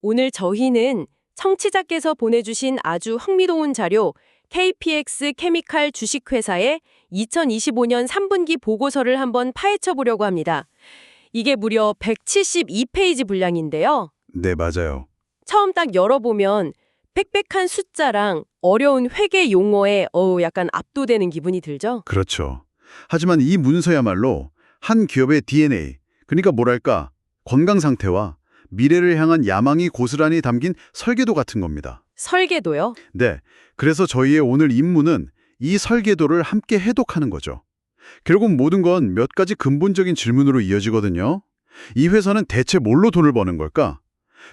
오늘 저희는 청취자께서 보내주신 아주 흥미로운 자료 KPX 케미칼 주식회사의 2025년 3분기 보고서를 한번 파헤쳐 보려고 합니다. 이게 무려 172페이지 분량인데요. 네, 맞아요. 처음 딱 열어보면 빽빽한 숫자랑 어려운 회계 용어에 어우 약간 압도되는 기분이 들죠? 그렇죠. 하지만 이 문서야말로 한 기업의 DNA, 그러니까 뭐랄까, 건강 상태와 미래를 향한 야망이 고스란히 담긴 설계도 같은 겁니다. 설계도요? 네, 그래서 저희의 오늘 임무는 이 설계도를 함께 해독하는 거죠. 결국 모든 건 몇 가지 근본적인 질문으로 이어지거든요. 이 회사는 대체 뭘로 돈을 버는 걸까?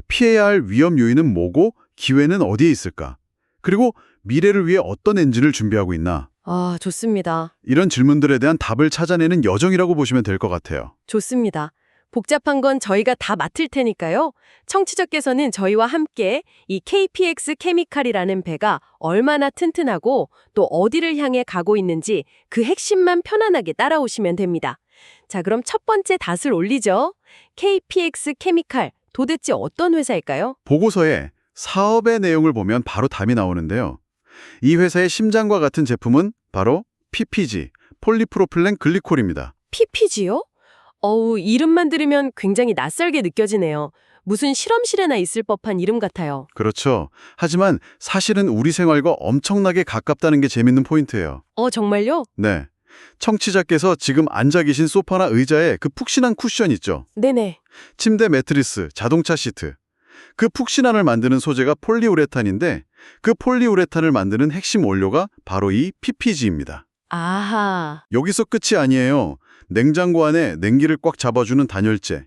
피해야 할 위험 요인은 뭐고 기회는 어디에 있을까? 그리고 미래를 위해 어떤 엔진을 준비하고 있나? 아, 좋습니다. 이런 질문들에 대한 답을 찾아내는 여정이라고 보시면 될 것 같아요. 좋습니다. 복잡한 건 저희가 다 맡을 테니까요. 청취자께서는 저희와 함께 이 KPX 케미칼이라는 배가 얼마나 튼튼하고 또 어디를 향해 가고 있는지 그 핵심만 편안하게 따라오시면 됩니다. 자, 그럼 첫 번째 닷을 올리죠. KPX 케미칼 도대체 어떤 회사일까요? 보고서에 사업의 내용을 보면 바로 답이 나오는데요. 이 회사의 심장과 같은 제품은 바로 PPG, 폴리프로필렌 글리콜입니다. PPG요? 어우, 이름만 들으면 굉장히 낯설게 느껴지네요. 무슨 실험실에나 있을 법한 이름 같아요. 그렇죠. 하지만 사실은 우리 생활과 엄청나게 가깝다는 게 재밌는 포인트예요. 어, 정말요? 네. 청취자께서 지금 앉아 계신 소파나 의자에 그 푹신한 쿠션 있죠. 네네. 침대 매트리스, 자동차 시트. 그 푹신함을 만드는 소재가 폴리우레탄인데 그 폴리우레탄을 만드는 핵심 원료가 바로 이 PPG입니다. 아하. 여기서 끝이 아니에요. 냉장고 안에 냉기를 꽉 잡아주는 단열재.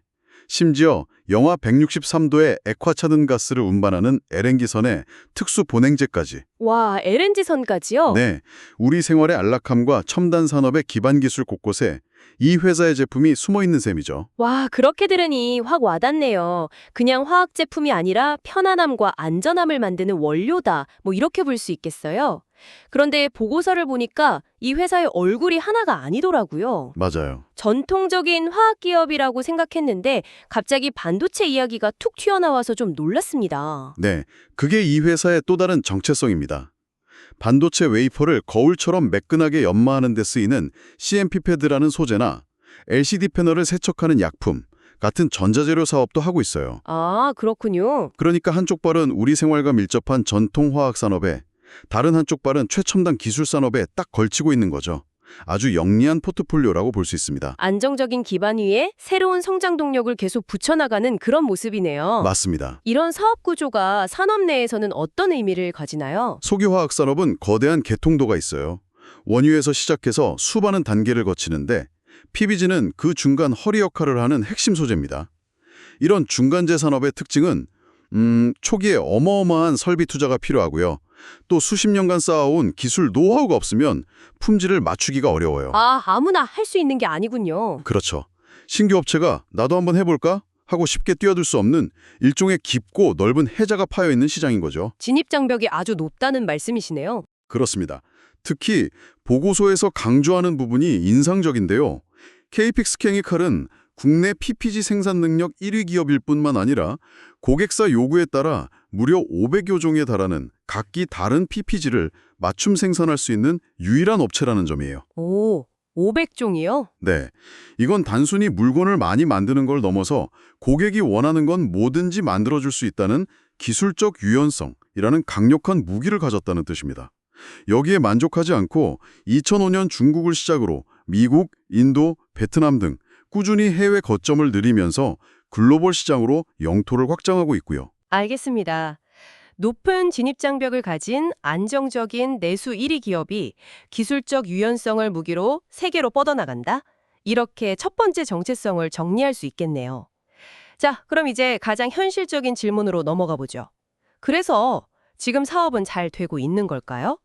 심지어 영하 163도의 액화차든 가스를 운반하는 LN기선의 특수 보냉재까지. 와, LNG선까지요? 네, 우리 생활의 안락함과 첨단 산업의 기반 기술 곳곳에 이 회사의 제품이 숨어 있는 셈이죠. 와, 그렇게 들으니 확 와닿네요. 그냥 화학 제품이 아니라 편안함과 안전함을 만드는 원료다. 뭐 이렇게 볼 수 있겠어요. 그런데 보고서를 보니까 이 회사의 얼굴이 하나가 아니더라고요. 맞아요. 전통적인 화학 기업이라고 생각했는데 갑자기 반도체 이야기가 툭 튀어나와서 좀 놀랐습니다. 네, 그게 이 회사의 또 다른 정체성입니다. 반도체 웨이퍼를 거울처럼 매끈하게 연마하는 데 쓰이는 CMP 패드라는 소재나 LCD 패널을 세척하는 약품 같은 전자재료 사업도 하고 있어요. 아, 그렇군요. 그러니까 한쪽 발은 우리 생활과 밀접한 전통 화학 산업에 다른 한쪽 발은 최첨단 기술 산업에 딱 걸치고 있는 거죠. 아주 영리한 포트폴리오라고 볼 수 있습니다. 안정적인 기반 위에 새로운 성장 동력을 계속 붙여나가는 그런 모습이네요. 맞습니다. 이런 사업 구조가 산업 내에서는 어떤 의미를 가지나요? 석유화학 산업은 거대한 개통도가 있어요. 원유에서 시작해서 수많은 단계를 거치는데 PBG는 그 중간 허리 역할을 하는 핵심 소재입니다. 이런 중간재 산업의 특징은 음, 초기에 어마어마한 설비 투자가 필요하고요. 또 수십 년간 쌓아온 기술 노하우가 없으면 품질을 맞추기가 어려워요. 아, 아무나 할 수 있는 게 아니군요. 그렇죠. 신규 업체가 나도 한번 해볼까? 하고 쉽게 뛰어들 수 없는 일종의 깊고 넓은 해자가 파여 있는 시장인 거죠. 진입 장벽이 아주 높다는 말씀이시네요. 그렇습니다. 특히 보고서에서 강조하는 부분이 인상적인데요. KPX 케미칼은 국내 PPG 생산 능력 1위 기업일 뿐만 아니라 고객사 요구에 따라 무려 500여 종에 달하는 각기 다른 PPG를 맞춤 생산할 수 있는 유일한 업체라는 점이에요. 오, 500종이요? 네. 이건 단순히 물건을 많이 만드는 걸 넘어서 고객이 원하는 건 뭐든지 만들어줄 수 있다는 기술적 유연성이라는 강력한 무기를 가졌다는 뜻입니다. 여기에 만족하지 않고 2005년 중국을 시작으로 미국, 인도, 베트남 등 꾸준히 해외 거점을 늘리면서 글로벌 시장으로 영토를 확장하고 있고요. 알겠습니다. 높은 진입 장벽을 가진 안정적인 내수 1위 기업이 기술적 유연성을 무기로 세계로 뻗어나간다? 이렇게 첫 번째 정체성을 정리할 수 있겠네요. 자, 그럼 이제 가장 현실적인 질문으로 넘어가 보죠. 그래서 지금 사업은 잘 되고 있는 걸까요?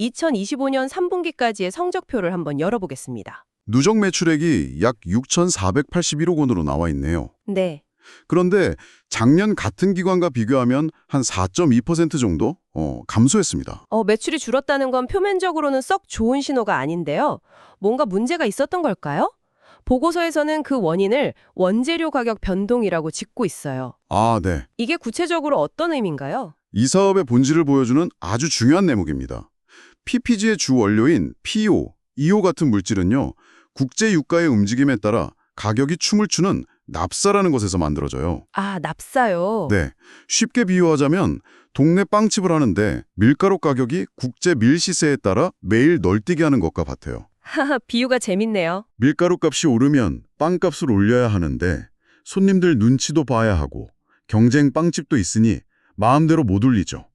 2025년 3분기까지의 성적표를 한번 열어보겠습니다. 누적 매출액이 약 6,481억 원으로 나와 있네요. 네. 그런데 작년 같은 기간과 비교하면 한 4.2% 정도 어, 감소했습니다. 어, 매출이 줄었다는 건 표면적으로는 썩 좋은 신호가 아닌데요. 뭔가 문제가 있었던 걸까요? 보고서에서는 그 원인을 원재료 가격 변동이라고 짚고 있어요. 아, 네. 이게 구체적으로 어떤 의미인가요? 이 사업의 본질을 보여주는 아주 중요한 대목입니다. PPG의 주 원료인 PO, EO 같은 물질은요. 국제 유가의 움직임에 따라 가격이 춤을 추는 납사라는 것에서 만들어져요. 아, 납사요. 네. 쉽게 비유하자면 동네 빵집을 하는데 밀가루 가격이 국제 밀시세에 따라 매일 널뛰게 하는 것과 같아요. 하하, 비유가 재밌네요. 밀가루 값이 오르면 빵값을 올려야 하는데 손님들 눈치도 봐야 하고 경쟁 빵집도 있으니 마음대로 못 올리죠.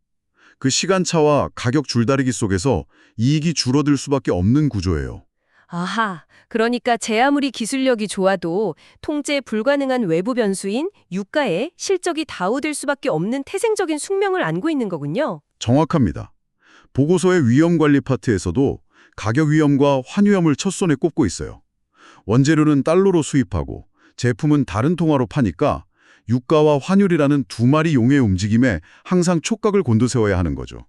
그 시간차와 가격 줄다리기 속에서 이익이 줄어들 수밖에 없는 구조예요. 아하, 그러니까 제 아무리 기술력이 좋아도 통제 불가능한 외부 변수인 유가에 실적이 다우될 수밖에 없는 태생적인 숙명을 안고 있는 거군요. 정확합니다. 보고서의 위험관리 파트에서도 가격 위험과 환위험을 첫 손에 꼽고 있어요. 원재료는 달러로 수입하고 제품은 다른 통화로 파니까 유가와 환율이라는 두 마리 용의 움직임에 항상 촉각을 곤두세워야 하는 거죠.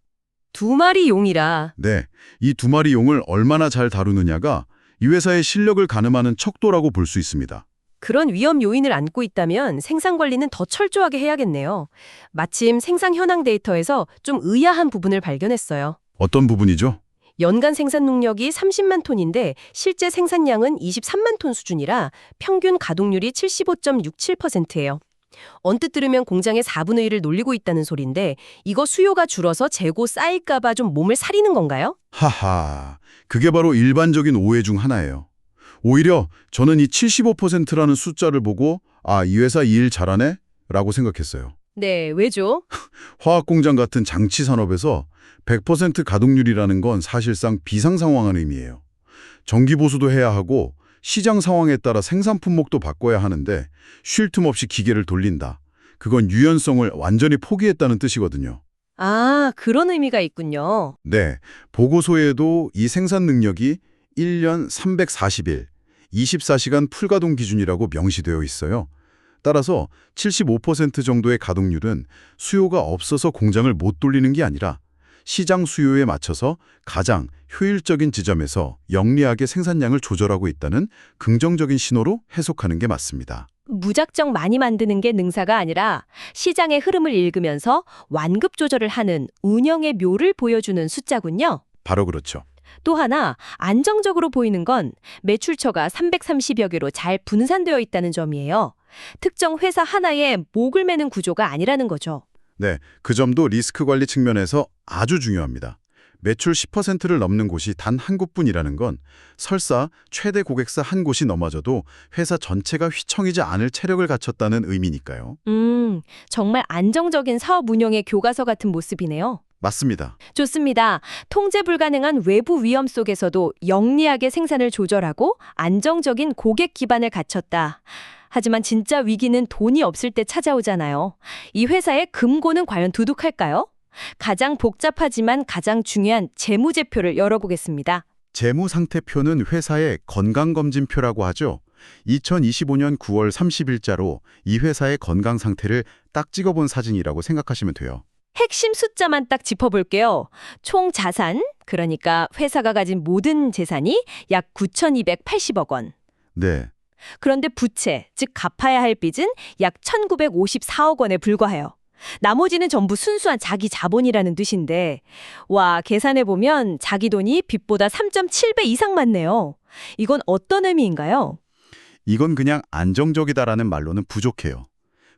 두 마리 용이라. 네, 이 두 마리 용을 얼마나 잘 다루느냐가 이 회사의 실력을 가늠하는 척도라고 볼 수 있습니다. 그런 위험 요인을 안고 있다면 생산 관리는 더 철저하게 해야겠네요. 마침 생산 현황 데이터에서 좀 의아한 부분을 발견했어요. 어떤 부분이죠? 연간 생산 능력이 30만 톤인데 실제 생산량은 23만 톤 수준이라 평균 가동률이 75.67%예요. 언뜻 들으면 공장의 4분의 1을 놀리고 있다는 소린데 이거 수요가 줄어서 재고 쌓일까 봐 좀 몸을 사리는 건가요? 하하, 그게 바로 일반적인 오해 중 하나예요. 오히려 저는 이 75%라는 숫자를 보고 아, 이 회사 이 일 잘하네? 라고 생각했어요. 네, 왜죠? 화학공장 같은 장치 산업에서 100% 가동률이라는 건 사실상 비상 상황한 의미예요. 정기 보수도 해야 하고 시장 상황에 따라 생산 품목도 바꿔야 하는데 쉴 틈 없이 기계를 돌린다. 그건 유연성을 완전히 포기했다는 뜻이거든요. 아, 그런 의미가 있군요. 네, 보고서에도 이 생산 능력이 1년 340일, 24시간 풀가동 기준이라고 명시되어 있어요. 따라서 75% 정도의 가동률은 수요가 없어서 공장을 못 돌리는 게 아니라 시장 수요에 맞춰서 가장 효율적인 지점에서 영리하게 생산량을 조절하고 있다는 긍정적인 신호로 해석하는 게 맞습니다. 무작정 많이 만드는 게 능사가 아니라 시장의 흐름을 읽으면서 완급 조절을 하는 운영의 묘를 보여주는 숫자군요. 바로 그렇죠. 또 하나 안정적으로 보이는 건 매출처가 330여 개로 잘 분산되어 있다는 점이에요. 특정 회사 하나에 목을 매는 구조가 아니라는 거죠. 네, 그 점도 리스크 관리 측면에서 아주 중요합니다. 매출 10%를 넘는 곳이 단 한 곳뿐이라는 건 설사 최대 고객사 한 곳이 넘어져도 회사 전체가 휘청이지 않을 체력을 갖췄다는 의미니까요. 음, 정말 안정적인 사업 운영의 교과서 같은 모습이네요. 맞습니다. 좋습니다. 통제 불가능한 외부 위험 속에서도 영리하게 생산을 조절하고 안정적인 고객 기반을 갖췄다. 하지만 진짜 위기는 돈이 없을 때 찾아오잖아요. 이 회사의 금고는 과연 두둑할까요? 가장 복잡하지만 가장 중요한 재무제표를 열어보겠습니다. 재무상태표는 회사의 건강검진표라고 하죠. 2025년 9월 30일자로 이 회사의 건강 상태를 딱 찍어본 사진이라고 생각하시면 돼요. 핵심 숫자만 딱 짚어볼게요. 총 자산, 그러니까 회사가 가진 모든 재산이 약 9,280억 원. 네, 그런데 부채, 즉 갚아야 할 빚은 약 1,954억 원에 불과해요. 나머지는 전부 순수한 자기 자본이라는 뜻인데, 와, 계산해 보면 자기 돈이 빚보다 3.7배 이상 많네요. 이건 어떤 의미인가요? 이건 그냥 안정적이다라는 말로는 부족해요.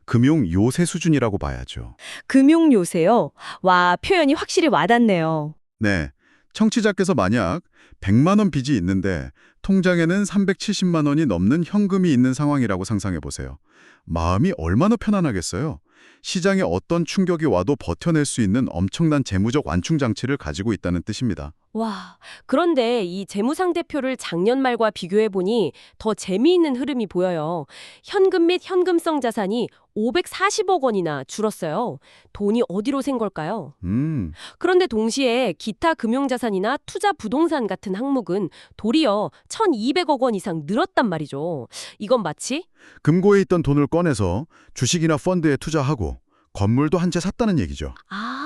금융 요새 수준이라고 봐야죠. 금융 요새요? 와, 표현이 확실히 와닿네요. 네. 청취자께서 만약 100만 원 빚이 있는데 통장에는 370만 원이 넘는 현금이 있는 상황이라고 상상해 보세요. 마음이 얼마나 편안하겠어요? 시장에 어떤 충격이 와도 버텨낼 수 있는 엄청난 재무적 완충 장치를 가지고 있다는 뜻입니다. 와, 그런데 이 재무상대표를 작년 말과 비교해 보니 더 재미있는 흐름이 보여요. 현금 및 현금성 자산이 540억 원이나 줄었어요. 돈이 어디로 샌 걸까요? 음, 그런데 동시에 기타 금융자산이나 투자 부동산 같은 항목은 도리어 1,200억 원 이상 늘었단 말이죠. 이건 마치 금고에 있던 돈을 꺼내서 주식이나 펀드에 투자하고 건물도 한 채 샀다는 얘기죠. 아,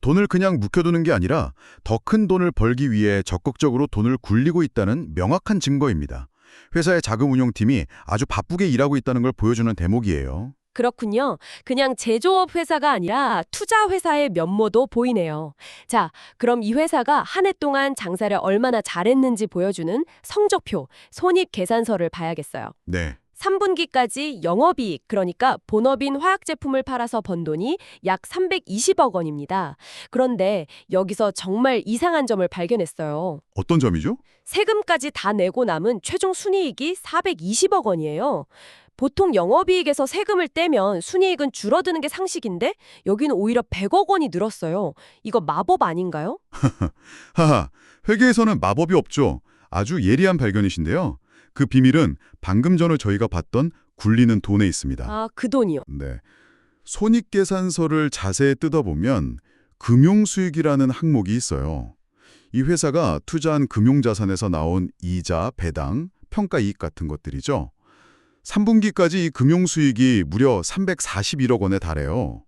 돈을 그냥 묵혀두는 게 아니라 더 큰 돈을 벌기 위해 적극적으로 돈을 굴리고 있다는 명확한 증거입니다. 회사의 자금 운용팀이 아주 바쁘게 일하고 있다는 걸 보여주는 대목이에요. 그렇군요. 그냥 제조업 회사가 아니라 투자 회사의 면모도 보이네요. 자, 그럼 이 회사가 한 해 동안 장사를 얼마나 잘했는지 보여주는 성적표, 손익 계산서를 봐야겠어요. 네. 3분기까지 영업이익, 그러니까 본업인 화학 제품을 팔아서 번 돈이 약 320억 원입니다. 그런데 여기서 정말 이상한 점을 발견했어요. 어떤 점이죠? 세금까지 다 내고 남은 최종 순이익이 420억 원이에요. 보통 영업이익에서 세금을 떼면 순이익은 줄어드는 게 상식인데 여기는 오히려 100억 원이 늘었어요. 이거 마법 아닌가요? 하하, 회계에서는 마법이 없죠. 아주 예리한 발견이신데요. 그 비밀은 방금 전에 저희가 봤던 굴리는 돈에 있습니다. 아, 그 돈이요. 네. 손익계산서를 자세히 뜯어보면 금융수익이라는 항목이 있어요. 이 회사가 투자한 금융자산에서 나온 이자, 배당, 평가이익 같은 것들이죠. 3분기까지 이 금융수익이 무려 341억 원에 달해요.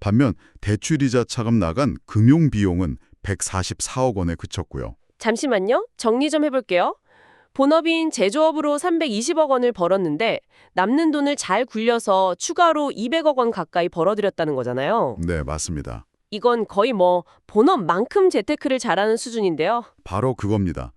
반면 대출이자 차감 나간 금융비용은 144억 원에 그쳤고요. 잠시만요. 정리 좀 해볼게요. 본업인 제조업으로 320억 원을 벌었는데 남는 돈을 잘 굴려서 추가로 200억 원 가까이 벌어들였다는 거잖아요. 네, 맞습니다. 이건 거의 뭐 본업만큼 재테크를 잘하는 수준인데요. 바로 그겁니다.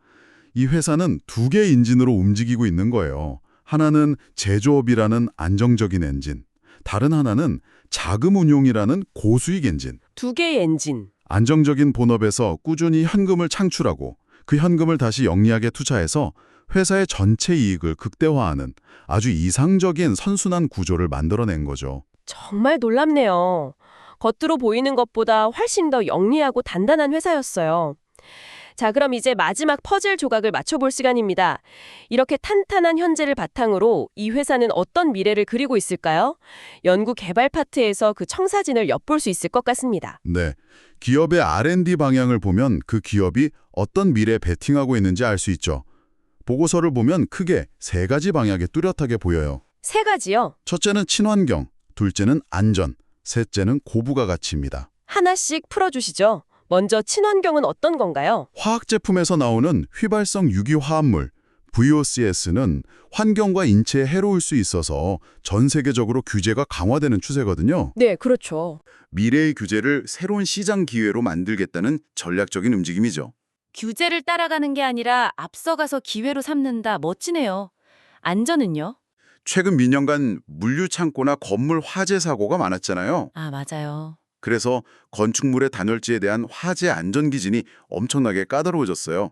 이 회사는 두 개의 인진으로 움직이고 있는 거예요. 하나는 제조업이라는 안정적인 엔진, 다른 하나는 자금 운용이라는 고수익 엔진. 두 개의 엔진. 안정적인 본업에서 꾸준히 현금을 창출하고 그 현금을 다시 영리하게 투자해서 회사의 전체 이익을 극대화하는 아주 이상적인 선순환 구조를 만들어낸 거죠. 정말 놀랍네요. 겉으로 보이는 것보다 훨씬 더 영리하고 단단한 회사였어요. 자, 그럼 이제 마지막 퍼즐 조각을 맞춰볼 시간입니다. 이렇게 탄탄한 현재를 바탕으로 이 회사는 어떤 미래를 그리고 있을까요? 연구 개발 파트에서 그 청사진을 엿볼 수 있을 것 같습니다. 네. 기업의 R&D 방향을 보면 그 기업이 어떤 미래에 베팅하고 있는지 알 수 있죠. 보고서를 보면 크게 세 가지 방향이 뚜렷하게 보여요. 세 가지요. 첫째는 친환경, 둘째는 안전, 셋째는 고부가 가치입니다. 하나씩 풀어주시죠. 먼저 친환경은 어떤 건가요? 화학 제품에서 나오는 휘발성 유기화합물 VOCS는 환경과 인체에 해로울 수 있어서 전 세계적으로 규제가 강화되는 추세거든요. 네, 그렇죠. 미래의 규제를 새로운 시장 기회로 만들겠다는 전략적인 움직임이죠. 규제를 따라가는 게 아니라 앞서가서 기회로 삼는다. 멋지네요. 안전은요? 최근 몇 년간 물류 창고나 건물 화재 사고가 많았잖아요. 아, 맞아요. 그래서 건축물의 단열지에 대한 화재 안전 기준이 엄청나게 까다로워졌어요.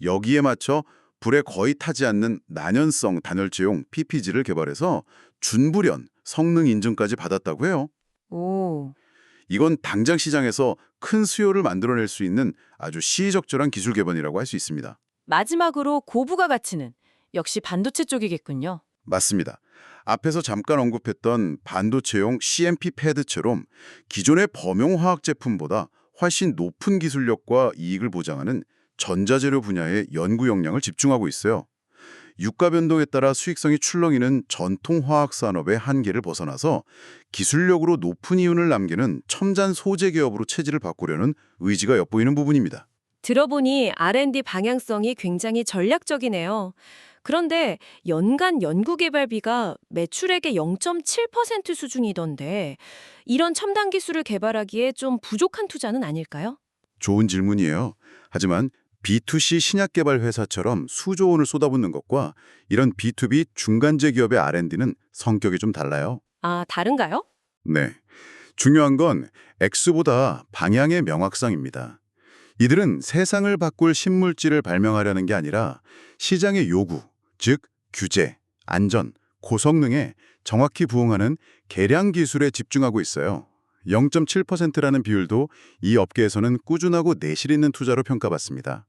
여기에 맞춰 불에 거의 타지 않는 난연성 단열재용 PPG를 개발해서 준불연 성능 인증까지 받았다고 해요. 오. 이건 당장 시장에서 큰 수요를 만들어낼 수 있는 아주 시의적절한 기술 개발이라고 할 수 있습니다. 마지막으로 고부가 가치는 역시 반도체 쪽이겠군요. 맞습니다. 앞에서 잠깐 언급했던 반도체용 CMP 패드처럼 기존의 범용 화학 제품보다 훨씬 높은 기술력과 이익을 보장하는 전자재료 분야의 연구 역량을 집중하고 있어요. 유가 변동에 따라 수익성이 출렁이는 전통 화학 산업의 한계를 벗어나서 기술력으로 높은 이윤을 남기는 첨단 소재 기업으로 체질을 바꾸려는 의지가 엿보이는 부분입니다. 들어보니 R&D 방향성이 굉장히 전략적이네요. 그런데 연간 연구개발비가 매출액의 0.7% 수준이던데 이런 첨단 기술을 개발하기에 좀 부족한 투자는 아닐까요? 좋은 질문이에요. 하지만 B2C 신약 개발 회사처럼 수조 원을 쏟아붓는 것과 이런 B2B 중간재 기업의 R&D는 성격이 좀 달라요. 아, 다른가요? 네. 중요한 건 X보다 방향의 명확성입니다. 이들은 세상을 바꿀 신물질을 발명하려는 게 아니라 시장의 요구, 즉 규제, 안전, 고성능에 정확히 부응하는 개량 기술에 집중하고 있어요. 0.7%라는 비율도 이 업계에서는 꾸준하고 내실 있는 투자로 평가받습니다.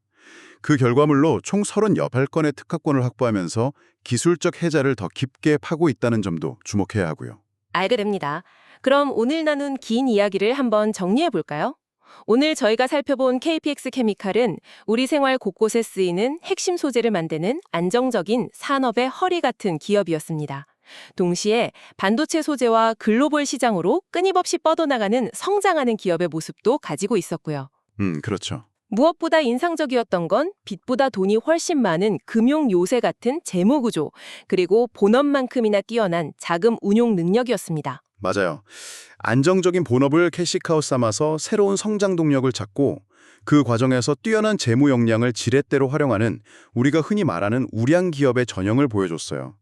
그 결과물로 총 38건의 특허권을 확보하면서 기술적 해자를 더 깊게 파고 있다는 점도 주목해야 하고요. 알게 됩니다. 그럼 오늘 나눈 긴 이야기를 한번 정리해 볼까요? 오늘 저희가 살펴본 KPX 케미칼은 우리 생활 곳곳에 쓰이는 핵심 소재를 만드는 안정적인 산업의 허리 같은 기업이었습니다. 동시에 반도체 소재와 글로벌 시장으로 끊임없이 뻗어나가는 성장하는 기업의 모습도 가지고 있었고요. 음, 그렇죠. 무엇보다 인상적이었던 건 빚보다 돈이 훨씬 많은 금융 요새 같은 재무 구조, 그리고 본업만큼이나 뛰어난 자금 운용 능력이었습니다. 맞아요. 안정적인 본업을 캐시카우 삼아서 새로운 성장 동력을 찾고 그 과정에서 뛰어난 재무 역량을 지렛대로 활용하는 우리가 흔히 말하는 우량 기업의 전형을 보여줬어요.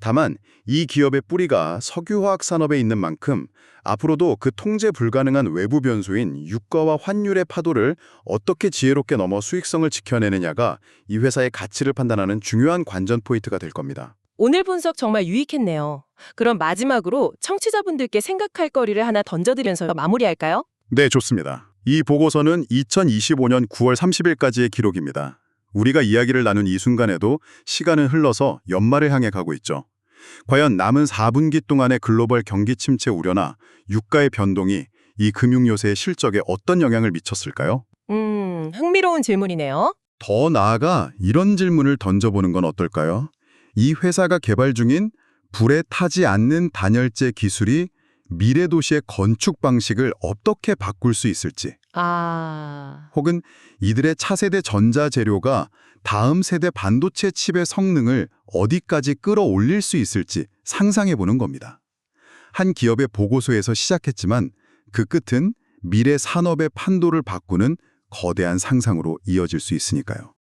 다만 이 기업의 뿌리가 석유화학 산업에 있는 만큼 앞으로도 그 통제 불가능한 외부 변수인 유가와 환율의 파도를 어떻게 지혜롭게 넘어 수익성을 지켜내느냐가 이 회사의 가치를 판단하는 중요한 관전 포인트가 될 겁니다. 오늘 분석 정말 유익했네요. 그럼 마지막으로 청취자분들께 생각할 거리를 하나 던져드리면서 마무리할까요? 네, 좋습니다. 이 보고서는 2025년 9월 30일까지의 기록입니다. 우리가 이야기를 나눈 이 순간에도 시간은 흘러서 연말을 향해 가고 있죠. 과연 남은 4분기 동안의 글로벌 경기 침체 우려나 유가의 변동이 이 금융 요새의 실적에 어떤 영향을 미쳤을까요? 음, 흥미로운 질문이네요. 더 나아가 이런 질문을 던져보는 건 어떨까요? 이 회사가 개발 중인 불에 타지 않는 단열재 기술이 미래 도시의 건축 방식을 어떻게 바꿀 수 있을지 아, 혹은 이들의 차세대 전자재료가 다음 세대 반도체 칩의 성능을 어디까지 끌어올릴 수 있을지 상상해 보는 겁니다. 한 기업의 보고서에서 시작했지만 그 끝은 미래 산업의 판도를 바꾸는 거대한 상상으로 이어질 수 있으니까요.